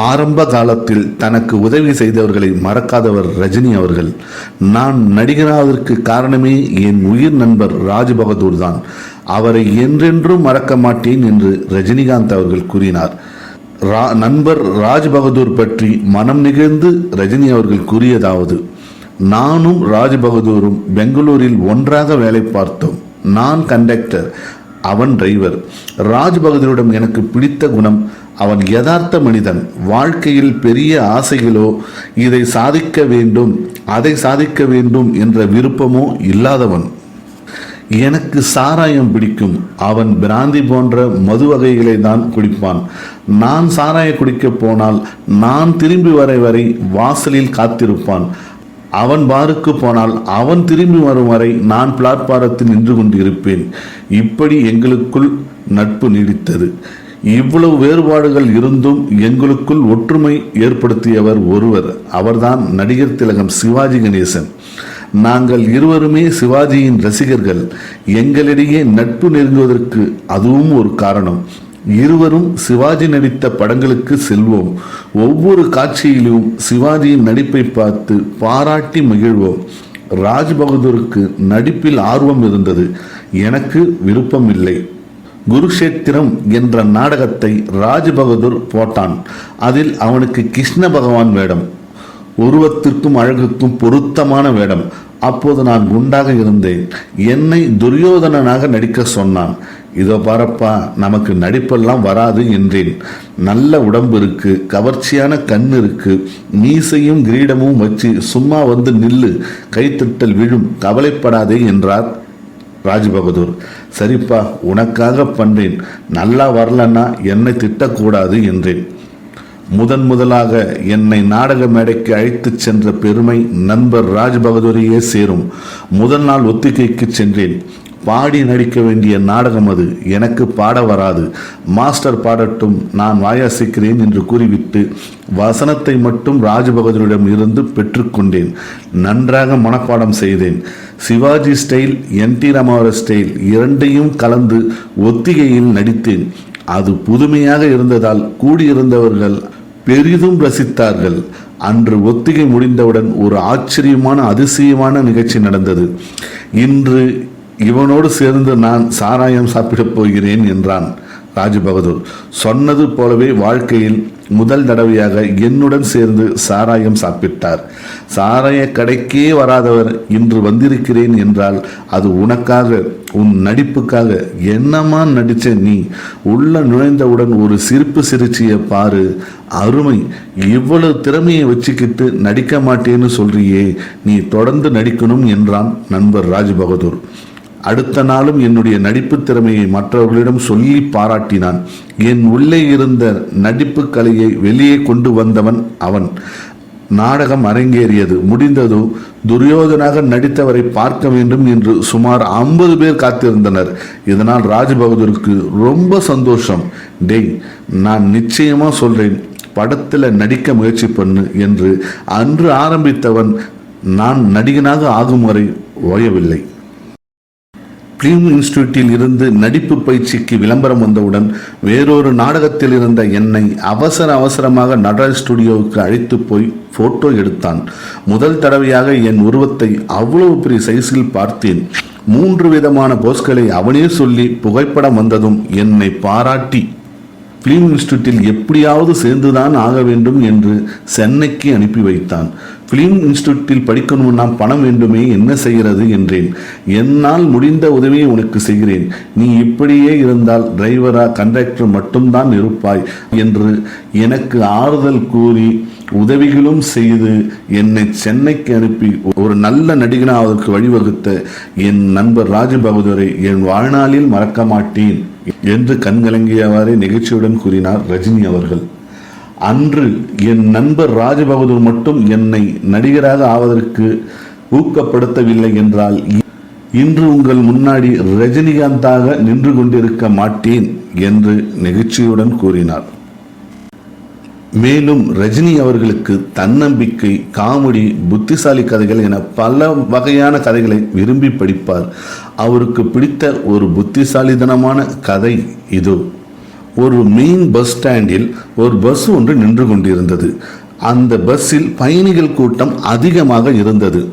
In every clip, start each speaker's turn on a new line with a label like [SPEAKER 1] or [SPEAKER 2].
[SPEAKER 1] ஆரம்ப காலத்தில் தனக்கு உதவி செய்தவர்களை மறக்காதவர் ரஜினி அவர்கள். நான் நடிகராவதற்கு காரணமே என் உயிர் நண்பர் ராஜ் பகதூர் தான். அவரை என்றென்றும் மறக்க மாட்டேன் என்று ரஜினிகாந்த் அவர்கள் கூறினார். ரா- நண்பர் ராஜ் பகதூர் பற்றி மனம் நிகழ்ந்து ரஜினி அவர்கள் கூறியதாவது நானும் ராஜ் பகதூரும் பெங்களூரில் ஒன்றாக வேலை பார்த்தோம். நான் கண்டக்டர் அவன் டிரைவர். ராஜ் பகதூரிடம் எனக்கு பிடித்த குணம் அவன் யதார்த்த மனிதன். வாழ்க்கையில் பெரிய ஆசைகளோ இதை சாதிக்க வேண்டும் அதை சாதிக்க வேண்டும் என்ற விருப்பமோ இல்லாதவன். எனக்கு சாராயம் பிடிக்கும். அவன் பிராந்தி போன்ற மது வகைகளை தான் குடிப்பான். நான் சாராய குடிக்க போனால் நான் திரும்பி வரை வரை வாசலில் காத்திருப்பான். அவன் பாருக்கு போனால் அவன் திரும்பி வரும் வரை நான் பிளாட்பாரத்தில் நின்று கொண்டிருப்பேன். இப்படி எங்களுக்குள் நட்பு நீடித்தது. இவ்வளவு வேறுபாடுகள் இருந்தும் எங்களுக்குள் ஒற்றுமை ஏற்படுத்தியவர் ஒருவர். அவர்தான் நடிகர் திலகம் சிவாஜி கணேசன். நாங்கள் இருவருமே சிவாஜியின் ரசிகர்கள். எங்களிடையே நட்பு நெருங்குவதற்கு அதுவும் ஒரு காரணம். இருவரும் சிவாஜி நடித்த படங்களுக்கு செல்வோம். ஒவ்வொரு காட்சியிலும் சிவாஜியின் நடிப்பை பார்த்து பாராட்டி மகிழ்வோம். ராஜ் பகதூருக்கு நடிப்பில் ஆர்வம் இருந்தது. எனக்கு விருப்பம் இல்லை. குருஷேத்திரம் என்ற நாடகத்தை ராஜபகதூர் போட்டான். அதில் அவனுக்கு கிருஷ்ண பகவான் வேடம். உருவத்திற்கும் அழகுக்கும் பொருத்தமான வேடம். அப்போது நான் குண்டாக இருந்தேன். என்னை துரியோதனனாக நடிக்க சொன்னான். இதோ பாரப்பா நமக்கு நடிப்பெல்லாம் வராது என்றேன். நல்ல உடம்பு இருக்கு கவர்ச்சியான கண் இருக்கு. மீசையும் கிரீடமும் வச்சு சும்மா வந்து நில்லு. கைத்தட்டல் விழும் கவலைப்படாதே என்றார். ராஜ்பகதூர் சரிப்பா உனக்காக பண்றேன். நல்லா வரலன்னா என்னை திட்டக்கூடாது என்றேன். முதன் முதலாக என்னை நாடக மேடைக்கு அழைத்துச் சென்ற பெருமை நண்பர் ராஜ் பகதூரையே சேரும். முதல் நாள் ஒத்திகைக்கு சென்றேன். பாடி நடிக்க வேண்டிய நாடகம் அது. எனக்கு பாட வராது. மாஸ்டர் பாடட்டும் நான் வாயாசிக்கிறேன் என்று கூறிவிட்டு வசனத்தை மட்டும் ராஜபகதூரிடம் இருந்து பெற்றுக்கொண்டேன் நன்றாக மனப்பாடம் செய்தேன். சிவாஜி ஸ்டைல் என் டி ராமாவர ஸ்டைல் இரண்டையும் கலந்து ஒத்திகையில் நடித்தேன். அது புதுமையாக இருந்ததால் கூடியிருந்தவர்கள் பெரிதும் ரசித்தார்கள். அன்று ஒத்திகை முடிந்தவுடன் ஒரு ஆச்சரியமான அதிசயமான நிகழ்ச்சி நடந்தது. இன்று இவனோடு சேர்ந்து நான் சாராயம் சாப்பிடப் போகிறேன் என்றான் ராஜபகதூர். சொன்னது போலவே வாழ்க்கையில் முதல் தடவையாக என்னுடன் சேர்ந்து சாராயம் சாப்பிட்டார். சாராய கடைக்கே வராதவர் இன்று வந்திருக்கிறேன் என்றால் அது உனக்காக உன் நடிப்புக்காக. என்னமா நடிச்ச நீ? உள்ள நுழைந்தவுடன் ஒரு சிரிப்பு சிரிச்சிய பாரு. அருமை இவ்வளவு திறமையை வச்சுக்கிட்டு நடிக்க மாட்டேன்னு சொல்றியே. நீ தொடர்ந்து நடிக்கணும் என்றான் நண்பர் ராஜ்பகதூர். அடுத்த நாளும் என்னுடைய நடிப்பு திறமையை மற்றவர்களிடம் சொல்லி பாராட்டினான். என் உள்ளே இருந்த நடிப்பு கலையை வெளியே கொண்டு வந்தவன் அவன். நாடகம் அரங்கேறியது. முடிந்ததும் துரியோதனாக நடித்தவரை பார்க்க வேண்டும் என்று சுமார் ஐம்பது பேர் காத்திருந்தனர். இதனால் ராஜ்பகதூருக்கு ரொம்ப சந்தோஷம். டேய் நான் நிச்சயமா சொல்றேன். படத்தில் நடிக்க முயற்சி பண்ணு என்று அன்று ஆரம்பித்தவன் நான் நடிகனாக ஆகும் வரை ஓயவில்லை. பிலிம் இன்ஸ்டியூட்டில் இருந்து நடிப்பு பயிற்சிக்கு விளம்பரம் வந்தவுடன் வேறொரு நாடகத்தில் இருந்த என்னை அவசர அவசரமாக நடராஜ் ஸ்டுடியோவுக்கு அழைத்து போய் போட்டோ எடுத்தான். முதல் தடவையாக என் உருவத்தை அவ்வளவு பெரிய சைஸில் பார்த்தேன். மூன்று விதமான போஸ்களை அவனே சொல்லி புகைப்படம் வந்ததும் என்னை பாராட்டி பிலிம் இன்ஸ்டியூட்டில் எப்படியாவது சேர்ந்துதான் ஆக வேண்டும் என்று சென்னைக்கு அனுப்பி வைத்தான். பிலிம் இன்ஸ்டியூட்டில் படிக்கணும்னா பணம் வேண்டுமே என்ன செய்கிறது என்றேன். என்னால் முடிந்த உதவியை உனக்கு செய்கிறேன். நீ இப்படியே இருந்தால் டிரைவரா கண்டக்டர் மட்டும்தான் இருப்பாய் என்று எனக்கு ஆறுதல் கூறி உதவிகளும் செய்து என்னை சென்னைக்கு அனுப்பி ஒரு நல்ல நடிகனாவதற்கு வழிவகுத்த என் நண்பர் ராஜபகதூரை என் வாழ்நாளில் மறக்க மாட்டேன் என்று கண்கலங்கியவாறே நிகழ்ச்சியுடன் கூறினார் ரஜினி அவர்கள். அன்று என் நண்பர் ராஜபகதூர் மட்டும் என்னை நடிகராக ஆவதற்கு ஊக்கப்படுத்தவில்லை என்றால் இன்று உங்கள் முன்னாடி ரஜினிகாந்தாக நின்று கொண்டிருக்க மாட்டேன் என்று நெகிழ்ச்சியுடன் கூறினார். மேலும் ரஜினி அவர்களுக்கு தன்னம்பிக்கை காமெடி புத்திசாலி கதைகள் என பல வகையான கதைகளை விரும்பி படிப்பார். அவருக்கு பிடித்த ஒரு புத்திசாலிதனமான கதை இது. ஒரு மெயின் பஸ் ஸ்டாண்டில் ஒரு பஸ் ஒன்று நின்று கொண்டிருந்தது. அந்த பஸ்ஸில் பயணிகள் கூட்டம் அதிகமாக இருந்தது.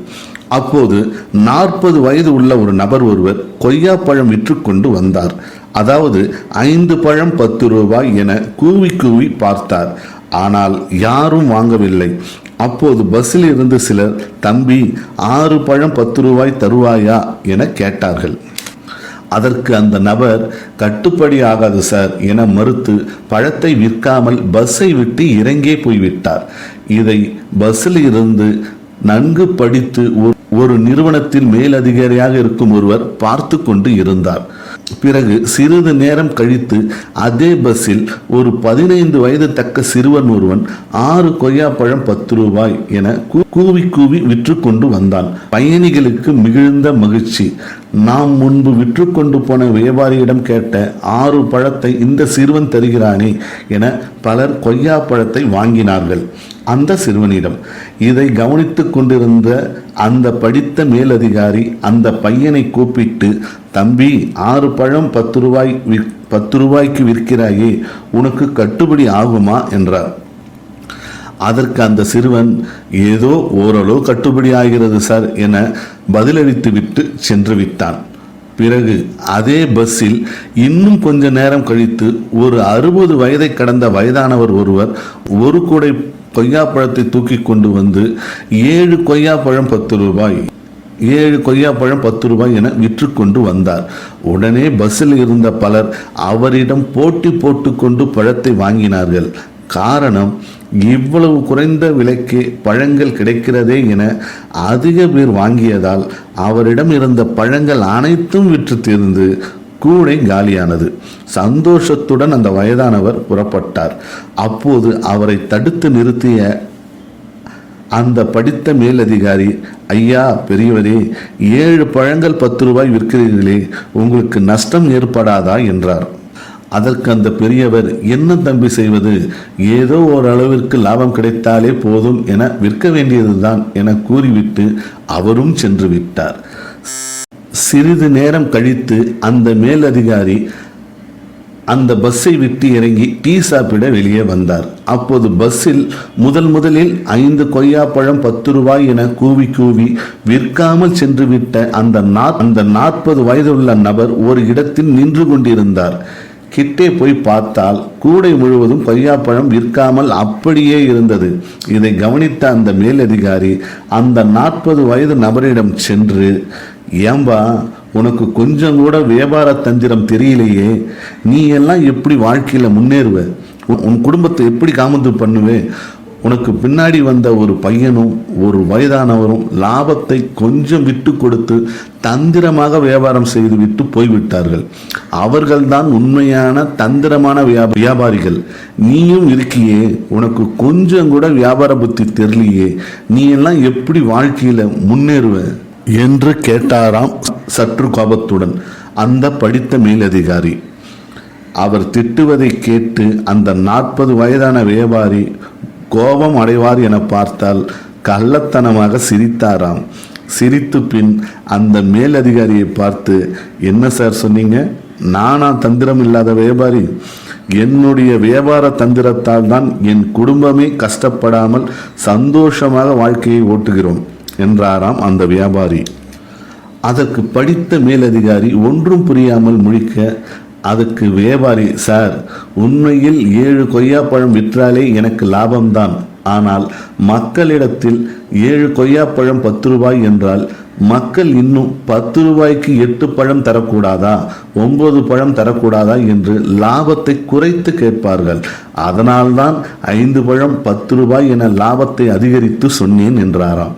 [SPEAKER 1] அப்போது நாற்பது வயது உள்ள ஒரு நபர் ஒருவர் கொய்யாப்பழம் விற்றுக்கொண்டு வந்தார். அதாவது ஐந்து பழம் பத்து ரூபாய் என கூவி கூவி பார்த்தார். ஆனால் யாரும் வாங்கவில்லை. அப்போது பஸ்ஸில் இருந்து சிலர் தம்பி ஆறு பழம் பத்து ரூபாய் தருவாயா? என கேட்டார்கள். அதற்கு அந்த நபர் கட்டுப்படி ஆகாது சார் என மறுத்து பழத்தை விற்காமல் பஸ்ஸை விட்டு இறங்கே போய்விட்டார். இதை பஸ்ஸில் இருந்து நன்கு படித்து ஒரு- ஒரு நிறுவனத்தில் மேலதிகாரியாக இருக்கும் ஒருவர் பார்த்து கொண்டு இருந்தார். பிறகு சிறிது நேரம் கழித்து அதே பஸ்ஸில் ஒரு பதினைந்து வயது தக்க சிறுவன் ஒருவன் ஆறு கொய்யாப்பழம் பத்து ரூபாய் என கூவி கூவி விற்று கொண்டு வந்தான். பயணிகளுக்கு மிகுந்த மகிழ்ச்சி. நாம் முன்பு விற்று கொண்டு போன வியாபாரியிடம் கேட்ட ஆறு பழத்தை இந்த சிறுவன் தருகிறானே என பலர் கொய்யாப்பழத்தை வாங்கினார்கள். அந்த சிறுவனிடம் இதை கவனித்துக் கொண்டிருந்த அந்த படித்த மேலதிகாரி அந்த பையனை கூப்பிட்டு தம்பி ஆறு பழம் பத்து ரூபாய் விற்- பத்து ரூபாய்க்கு விற்கிறாயே உனக்கு கட்டுப்படி ஆகுமா? என்றார். அதற்கு அந்த சிறுவன் ஏதோ ஓரளவு கட்டுப்படி ஆகிறது சார் என பதிலளித்து விட்டு சென்று விட்டான். பிறகு அதே பஸ்ஸில் இன்னும் கொஞ்ச நேரம் கழித்து ஒரு அறுபது வயதை கடந்த வயதானவர் ஒருவர் ஒரு கூடை கொய்யாப்பழத்தை தூக்கி கொண்டு வந்து ஏழு கொய்யாப்பழம் பத்து ரூபாய் ஏழு கொய்யாப்பழம் பத்து ரூபாய் என விற்று கொண்டு வந்தார். உடனே பஸ்ஸில் இருந்த பலர் அவரிடம் போட்டி போட்டுக்கொண்டு பழத்தை வாங்கினார்கள். காரணம் இவ்வளவு குறைந்த விலைக்கு பழங்கள் கிடைக்கிறதே என அதிக பேர் வாங்கியதால் அவரிடம் இருந்த பழங்கள் அனைத்தும் விற்று தீர்ந்து கூடை காலியானது. சந்தோஷத்துடன் அந்த வயதானவர் புறப்பட்டார். அப்போது அவரை தடுத்து நிறுத்திய அந்த படித்த மேலதிகாரி ஐயா பெரியவரே ஏழு பழங்கள் பத்து ரூபாய் விற்கிறீர்களே உங்களுக்கு நஷ்டம் ஏற்படாதா? என்றார். அதற்கு அந்த பெரியவர் என்ன தம்பி செய்வது? ஏதோ ஓரளவிற்கு லாபம் கிடைத்தாலே போதும் என விற்க வேண்டியதுதான் என கூறிவிட்டு அவரும் சென்று விட்டார். சிறிது நேரம் கழித்து அந்த மேலதிகாரி அந்த பஸ்ஸை விட்டு இறங்கி டீ சாப்பிட வெளியே வந்தார். அப்போது பஸ்ஸில் முதல் முதலில் ஐந்து கொய்யாப்பழம் பத்து ரூபாய் என கூவி கூவி விற்காமல் சென்று விட்ட அந்த நா- அந்த நாற்பது வயதுள்ள நபர் ஒரு இடத்தில் நின்று கொண்டிருந்தார். கிட்டே போய் பார்த்தால் கூடை முழுவதும் கொய்யாப்பழம் விற்காமல் அப்படியே இருந்தது. இதை கவனித்த அந்த மேலதிகாரி அந்த நாற்பது வயது நபரிடம் சென்று ஏம்பா உனக்கு கொஞ்சம் கூட வியாபார தந்திரம் தெரியலையே. நீ எல்லாம் எப்படி வாழ்க்கையில் முன்னேறுவ? உன் குடும்பத்தை எப்படி காமந்து பண்ணுவே? உனக்கு பின்னாடி வந்த ஒரு பையனும் ஒரு வயதானவரும் லாபத்தை கொஞ்சம் விட்டு கொடுத்து தந்திரமாக வியாபாரம் செய்து விட்டு போய்விட்டார்கள். அவர்கள்தான் உண்மையான தந்திரமான வியா- வியாபாரிகள். நீயும் இருக்கியே உனக்கு கொஞ்சம் கூட வியாபார புத்தி தெரியலையே. நீ எல்லாம் எப்படி வாழ்க்கையில் முன்னேறுவ? என்று கேட்டாராம் சற்று கோபத்துடன். அந்த படித்த மேலதிகாரி அவர் திட்டுவதை கேட்டு அந்த நாற்பது வயதான வியாபாரி கோபம் அடைவார் என பார்த்தால் கள்ளத்தனமாக சிரித்தாராம். சிரித்து பின் அந்த மேலதிகாரியை பார்த்து என்ன சார் சொன்னீங்க? நானா தந்திரம் இல்லாத வியாபாரி? என்னுடைய வியாபார தந்திரத்தால் தான் என் குடும்பமே கஷ்டப்படாமல் சந்தோஷமாக வாழ்க்கையை ஓட்டுகிறோம். என்றாராம் அந்த வியாபாரி. அதற்கு படித்த மேலதிகாரி ஒன்றும் புரியாமல் முழிக்க அதுக்கு வியாபாரி சார் உண்மையில் ஏழு கொய்யாப்பழம் விற்றாலே எனக்கு லாபம்தான். ஆனால் மக்களிடத்தில் ஏழு கொய்யாப்பழம் பத்து ரூபாய் என்றால் மக்கள் இன்னும் பத்து ரூபாய்க்கு எட்டு பழம் தரக்கூடாதா? ஒன்பது பழம் தரக்கூடாதா? என்று லாபத்தை குறைத்து கேட்பார்கள். அதனால்தான் ஐந்து பழம் பத்து ரூபாய் என லாபத்தை அதிகரித்து சொன்னேன் என்றாராம்.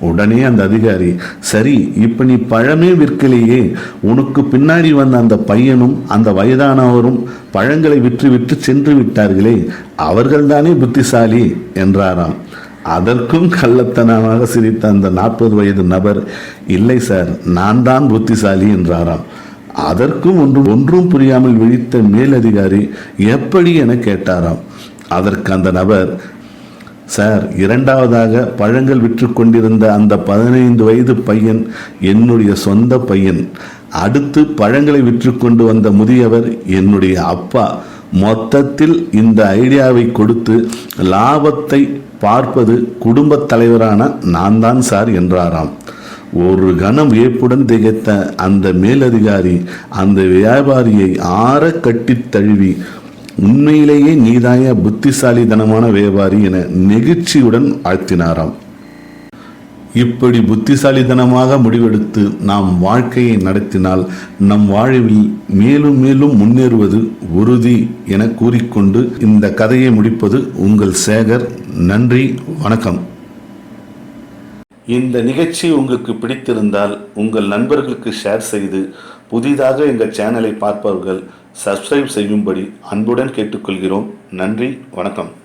[SPEAKER 1] உடனே அந்த அதிகாரி சரி இப்ப நீ பழமே விற்கலையே. உனக்கு பின்னாடி வந்த அந்த பையனும் அந்த வயதானவரும் பழங்களை விற்று விட்டு சென்று விட்டார்களே. அவர்கள்தானே புத்திசாலி? என்றாராம். அதற்கும் கள்ளத்தனமாக சிரித்த அந்த நாற்பது வயது நபர் இல்லை சார் நான் தான் புத்திசாலி என்றாராம். அதற்கும் ஒன்றும் ஒன்றும் புரியாமல் விழித்த மேலதிகாரி எப்படி? என கேட்டாராம். அதற்கு அந்த நபர் சார் இரண்டாவதாக பழங்கள் விற்று கொண்டிருந்த அந்த பதினைந்து வயது பையன் என்னுடைய சொந்த பையன். அடுத்து பழங்களை விற்று கொண்டு வந்த முதியவர் என்னுடைய அப்பா. மொத்தத்தில் இந்த ஐடியாவை கொடுத்து லாபத்தை பார்ப்பது குடும்பத் தலைவரான நான் தான் சார் என்றாராம். ஒரு கணம் வியப்புடன் திகைத்த அந்த மேலதிகாரி அந்த வியாபாரியை ஆற கட்டித் தழுவி உண்மையிலேயே நீதாய புத்திசாலிதனமான வியாபாரி என நெகிழ்ச்சியுடன் ஆழ்த்தினாராம். இப்படி புத்திசாலித்தனமாக முடிவெடுத்து நாம் வாழ்க்கையை நடத்தினால் நம் வாழ்வில் மேலும் மேலும் முன்னேறுவது உறுதி என கூறிக்கொண்டு இந்த கதையை முடிப்பது உங்கள் சேகர். நன்றி வணக்கம். இந்த நிகழ்ச்சி உங்களுக்கு பிடித்திருந்தால் உங்கள் நண்பர்களுக்கு ஷேர் செய்து புதிதாக எங்கள் சேனலை பார்ப்பவர்கள் சப்ஸ்கிரைப் செய்யும்படி அன்புடன் கேட்டுக்கொள்கிறோம். நன்றி வணக்கம்.